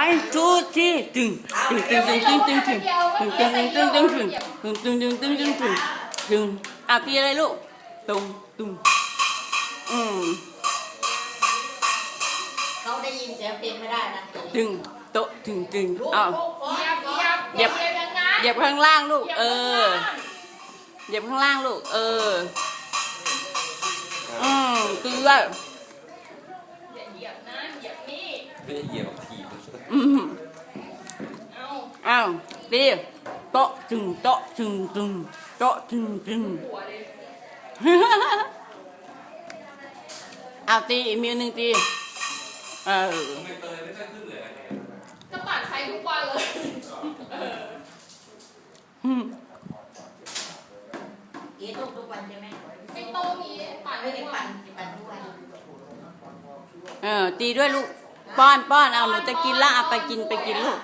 one two three ตึงตึงตึงตึงตึงตึงตึงตึงตึงตึงตึงตึงตึงตึงตึงตึงตึงตึงตึงอะตีอะไรลูกตุงตุงอืมเขาได้ยินเสียงเพลงไม่ได้นะตึงโตะตึงตึงลูกอ้าวลูกฟ้อนเหยียบฟ้อนเหยียบเหยียบอย่างนั้นเหยียบข้างล่างลูก เออเหยียบข้างล่างลูก เอออืมตีเลยอย่าเหยียบนะเหยียบนี่ ไม่ได้เหยียบถีบอืมเอาอ้าวตีโตะตึงโตะตึงตึงโตะตึงตึงหัวเลยเอาตีอีกมือหนึ่งตีเออก็ปัดใช้ทุกวันเลยอืมเอ๊ะทุกทุกวันใช่ไหมไม่โตมีปัดไม่ทุได้กวัปั่นนปั่นทุกวันเออตีด้วยลูก ป้อนป้อนเอาหนูจะกินละเอาไปกินไปกินลูก